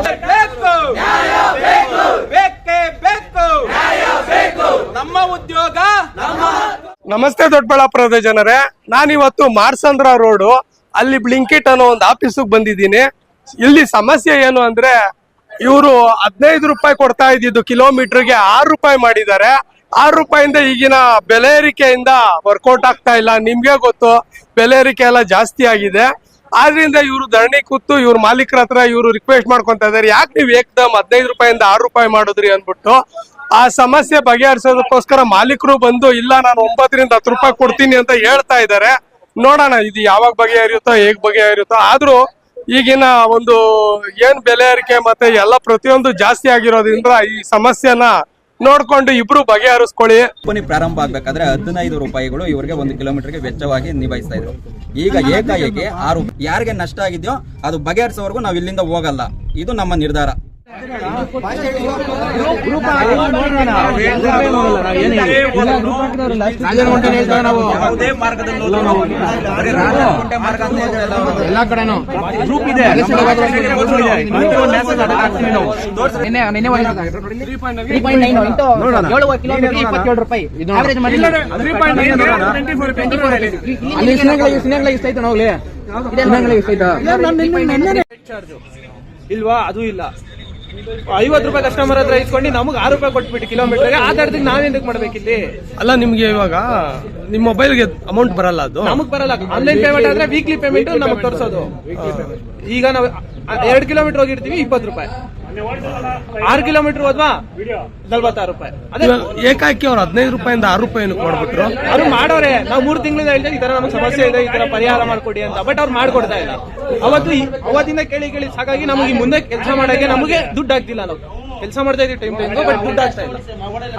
ಬೇಕು ಬೇಕೇ. ಬೇಕು ನಮ್ಮ ಉದ್ಯೋಗ. ನಮಸ್ತೆ ದೊಡ್ಡಬಳ್ಳಾಪುರದ ಜನರೇ ನಾನಿವತ್ತು ಮಾರ್ಸಂದ್ರ ರೋಡು ಅಲ್ಲಿ ಬ್ಲಿಂಕಿಟ್ ಅನ್ನೋ ಒಂದು ಆಫೀಸಿಗೆ ಬಂದಿದ್ದೀನಿ. ಇಲ್ಲಿ ಸಮಸ್ಯೆ ಏನು ಅಂದ್ರೆ ಇವರು ಹದಿನೈದು ರೂಪಾಯಿ ಕೊಡ್ತಾ ಇದ್ದಿದ್ದು ಕಿಲೋಮೀಟರ್ಗೆ ಆರು ರೂಪಾಯಿ ಮಾಡಿದ್ದಾರೆ. ಆರು ರೂಪಾಯಿಂದ ಈಗಿನ ಬೆಲೆ ಏರಿಕೆಯಿಂದ ವರ್ಕೌಟ್ ಆಗ್ತಾ ಇಲ್ಲ ನಿಮ್ಗೆ ಗೊತ್ತು ಬೆಲೆ ಏರಿಕೆ ಎಲ್ಲ ಜಾಸ್ತಿ ಆಗಿದೆ. ಆದ್ರಿಂದ ಇವರು ಧರಣಿ ಕೂತು ಇವ್ರ ಮಾಲೀಕರ ಹತ್ರ ಇವರು ರಿಕ್ವೆಸ್ಟ್ ಮಾಡ್ಕೊಂತ ಇದಾರೆ. ಯಾಕೆ ನೀವು ಏಕದಮ್ ಹದಿನೈದು ರೂಪಾಯಿಂದ ಆರು ರೂಪಾಯಿ ಮಾಡಿದ್ರಿ ಅಂದ್ಬಿಟ್ಟು ಆ ಸಮಸ್ಯೆ ಬಗೆಹರಿಸೋದಕ್ಕೋಸ್ಕರ ಮಾಲೀಕರು ಬಂದು, ಇಲ್ಲ, ನಾನು ಒಂಬತ್ತರಿಂದ ಹತ್ತು ರೂಪಾಯಿ ಕೊಡ್ತೀನಿ ಅಂತ ಹೇಳ್ತಾ ಇದ್ದಾರೆ ನೋಡೋಣ, ಇದು ಯಾವಾಗ ಬಗೆಹರಿಯುತ್ತೋ, ಹೇಗ್ ಬಗೆಹರಿಯುತ್ತೋ. ಆದ್ರೂ ಈಗಿನ ಒಂದು ಏನ್ ಬೆಲೆ ಏರಿಕೆ ಮತ್ತೆ ಎಲ್ಲ ಪ್ರತಿಯೊಂದು ಜಾಸ್ತಿ ಆಗಿರೋದ್ರಿಂದ ಈ ಸಮಸ್ಯೆನ ನೋಡ್ಕೊಂಡು ಇಬ್ರು ಬಗೆಹರಿಸ್ಕೊಳ್ಳಿ. ಕಂಪನಿ ಪ್ರಾರಂಭ ಆಗ್ಬೇಕಾದ್ರೆ ಹದಿನೈದು ರೂಪಾಯಿಗಳು ಇವರಿಗೆ ಒಂದು ಕಿಲೋಮೀಟರ್ಗೆ ವೆಚ್ಚವಾಗಿ ನಿಭಾಯಿಸ್ತಾ ಇದ್ರು. ಈಗ ಏಕಾಏಕಿ ಆರು ಯಾರಿಗೆ ನಷ್ಟ ಆಗಿದೆಯೋ ಅದು ಬಗೆಹರಿಸೋವರೆಗೂ ನಾವು ಇಲ್ಲಿಂದ ಹೋಗಲ್ಲ. ಇದು ನಮ್ಮ ನಿರ್ಧಾರ. ಯಾವುದೇ ಮಾರ್ಗದಲ್ಲೂ. ಎಲ್ಲಾ ಕಡೆನೂ ಗ್ರೂಪ್ ಇದೆ ಕಿಲೋಮೀಟರ್ ರೂಪಾಯಿ ಇಲ್ವಾ? ಅದು ಇಲ್ಲ. ಐವತ್ತು ರೂಪಾಯಿ ಕಸ್ಟಮರ್ ಹತ್ರ ಇಸ್ಕೊಂಡು ನಮಗೆ ಆರು ರೂಪಾಯಿ ಕೊಟ್ಬಿಟ್ಟು ಕಿಲೋಮೀಟರ್ಗೆ ಆ ತರದಕ್ಕೆ ನಾವೇಂದಕ್ಕೆ ಮಾಡ್ಬೇಕಿಲ್ಲಿ? ಅಲ್ಲ ನಿಮ್ಗೆ ಇವಾಗ ನಿಮ್ ಮೊಬೈಲ್ಗೆ ಅಮೌಂಟ್ ಬರಲ್ಲ ಅದು? ನಮಗ್ ಬರಲ್ಲ. ಆನ್ಲೈನ್ ಪೇಮೆಂಟ್ ಆದ್ರೆ ವೀಕ್ಲಿ ಪೇಮೆಂಟ್ ನಮಗ್ ತೋರಿಸೋದು. ಈಗ ನಾವು ಎರಡ್ ಕಿಲೋಮೀಟರ್ ಹೋಗಿರ್ತೀವಿ ಇಪ್ಪತ್ತು ರೂಪಾಯಿ. ಆರು ಕಿಲೋಮೀಟರ್ ಹೋದ್ವಾ? ನಲ್ವತ್ತಾರು ರೂಪಾಯಿ. ಅದೇ ಏಕಾಕಿ ಅವ್ರು ಹದಿನೈದು ರೂಪಾಯಿಂದ ಆರು ರೂಪಾಯಿ ಕೊಡ್ಬಿಟ್ರು. ಅವ್ರು ಮಾಡೋರೆ. ನಾವು ಮೂರು ತಿಂಗಳಿಂದ ಹೇಳಿದ್ರೆ ಈ ತರ ನಮ್ಗೆ ಸಮಸ್ಯೆ ಇದೆ ಈ ತರ ಪರಿಹಾರ ಮಾಡ್ಕೊಡಿ ಅಂತ. ಬಟ್ ಅವ್ರು ಮಾಡ್ಕೊಡ್ತಾ ಇಲ್ಲ. ಅವತ್ತು ಅವತ್ತಿಂದ ಕೇಳಿ ಕೇಳಿ ಸಾಕಾಗಿ ನಮಗೆ ಮುಂದೆ ಕೆಲಸ ಮಾಡೋಕೆ ನಮಗೆ ದುಡ್ಡು ಆಗ್ತಿಲ್ಲ ನಾವು. ಕೆಲಸ ಮಾಡ್ತಾ ಇದ್ದೀವಿ ಟೈಮ್ ಟೈಮ್ ಬಟ್ ದುಡ್ಡು ಆಗ್ತಾ ಇಲ್ಲ.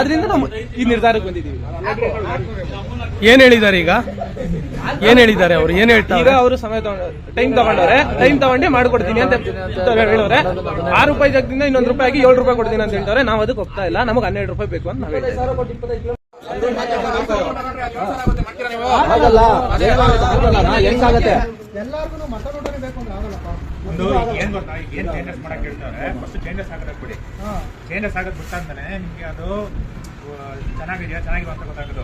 ಅದರಿಂದ ನಾವು ಈ ನಿರ್ಧಾರಕ್ಕೆ ಬಂದಿದ್ದೀವಿ. ಏನ್ ಹೇಳಿದ್ದಾರೆ ಈಗ? ಏನ್ ಹೇಳಿದ್ದಾರೆ ಅವ್ರು? ಏನ್ ಈಗ ಹೇಳ್ತಾರೆ ಅವರು ಸಮಯ ಟೈಮ್ ತಗೊಂಡವ್ರೆ. ಟೈಮ್ ತಗೊಂಡೆ ಮಾಡ್ಕೊಡ್ತೀನಿ ಅಂತ ಹೇಳೋರೆ ಆರು ರೂಪಾಯಿ ಜಾಗದಿಂದ ಇನ್ನೊಂದು ರೂಪಾಯಿ ಆಗಿ ಏಳು ರೂಪಾಯಿ ಕೊಡ್ತೀನಿ ಅಂತ ಹೇಳ್ತಾರೆ ನಾವು ಅದಕ್ಕೆ ಹೋಗ್ತಾ ಇಲ್ಲ ನಮಗೆ ಹನ್ನೆರಡು ರೂಪಾಯಿ ಬೇಕು ಅಂತ ನಾವು ಹೇಳ್ತೀವಿ ಹೆಂಗಾಗತ್ತೆ ಒಂದು ಏನ್ ಗೊತ್ತಾ ಈಗ ಏನ್ ಚೇಂಜಸ್ ಮಾಡಕ್ ಹೇಳ್ತಾರೆ ಫಸ್ಟ್ ಚೇಂಜಸ್ ಆಗದ್ ಬಿಡಿ ಚೇಂಜಸ್ ಆಗಕ್ ಬಿಟ್ಟ ಅಂತಾನೆ ನಿಮ್ಗೆ ಅದು ಚೆನ್ನಾಗಿದೆಯಾ? ಚೆನ್ನಾಗಿ ಅಂತ ಗೊತ್ತಾಗೋದು.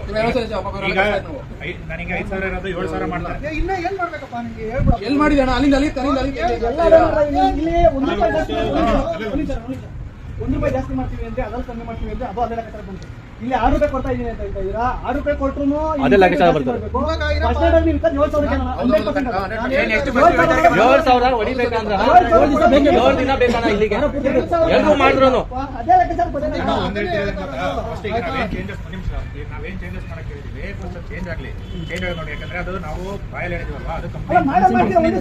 ಈಗ ಐ- ನನಗೆ ಐದ್ ಸಾವಿರ ಇರೋದು ಏಳು ಸಾವಿರ ಮಾಡ್ತಾರೆ. ಎಲ್ಲಿ ಮಾಡಿದೆ ಅಣ್ಣ ಅಲ್ಲಿಂದ ಅಲ್ಲಿ ಅಲ್ಲಿಂದ ಒಂದು ರೂಪಾಯಿ ಜಾಸ್ತಿ ಮಾಡ್ತೀವಿ ಅಂದ್ರೆ ಅದ್ರಲ್ಲಿ ಕಮ್ಮಿ ಮಾಡ್ತೀವಿ ಅಂದ್ರೆ ಅದು ಅದೇ ಲೆಕ್ಕಾಚಾರ ಬಂತು. ಇಲ್ಲಿ ಆರು ರೂಪಾಯಿ ಕೊಡ್ತಾ ಇದೀನಿ ಅಂತ ಹೇಳ್ತಾ ಇದೀರಾ ಆರು ರೂಪಾಯಿ ಕೊಟ್ರು ಅದೇ ಲೆಕ್ಕಾಚಾರ ಬರ್ತದೆ. ಏಳು ಸಾವಿರ ಹೊಡಿಬೇಕಂದ್ರೆ ಏಳು ದಿನ ಬೇಕಣ್ಣ ಇಲ್ಲಿಗೆ ಎಲ್ರು ಮಾಡಿದ್ರು ಅದೇ ಲೆಕ್ಕಾಚಾರ ಒಂದ್ ಫಸ್ಟ್ ಈಗ ನಾವೇನ್ ಚೇಂಜಸ್ ನಿಮಿಷ ಈಗ ನಾವೇನ್ ಚೇಂಜಸ್ ಮಾಡಕ್ ಹೇಳಿದೀವಿ ಫಸ್ಟ್ ಚೇಂಜ್ ಆಗ್ಲಿ ಚೇಂಜ್ ಆಗಿ ನೋಡಿ ಯಾಕಂದ್ರೆ ಅದು ನಾವು ಬಾಯಲ್ಲಿ ಹೇಳಿದೀವಲ್ವಾ ಅದು ಅಲ್ಲ, ಮಾಡಲ್ಲ, ಮಾಡ್ತೀವಿ, ಒಂದೇ